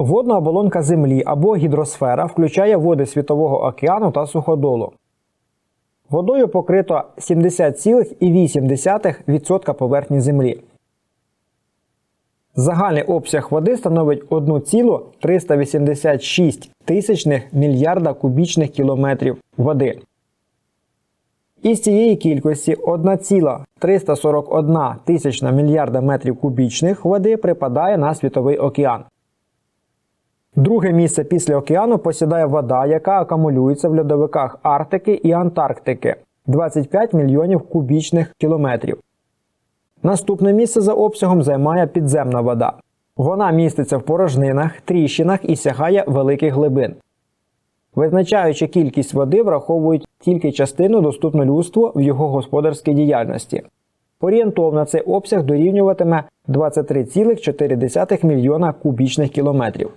Водна оболонка Землі або гідросфера включає води Світового океану та суходолу. Водою покрито 70,8% поверхні Землі. Загальний обсяг води становить 1,386 тисячних мільярда кубічних кілометрів води. Із цієї кількості 1,341 тисячна мільярда метрів кубічних води припадає на Світовий океан. Друге місце після океану посідає вода, яка акумулюється в льодовиках Арктики і Антарктики 25 мільйонів кубічних кілометрів. Наступне місце за обсягом займає підземна вода. Вона міститься в порожнинах, тріщинах і сягає великих глибин. Визначаючи кількість води, враховують тільки частину доступну людству в його господарській діяльності. Орієнтовно цей обсяг дорівнюватиме 23,4 мільйона кубічних кілометрів.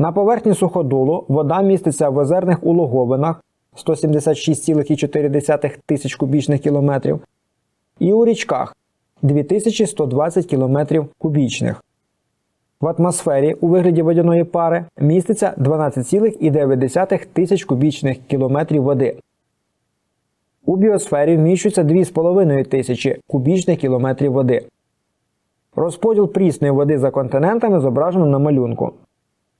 На поверхні суходолу вода міститься в озерних улоговинах 176,4 тисяч кубічних кілометрів і у річках 2120 кілометрів кубічних. В атмосфері у вигляді водяної пари міститься 12,9 тисяч кубічних кілометрів води. У біосфері вміщується 2,5 тисячі кубічних кілометрів води. Розподіл прісної води за континентами зображено на малюнку.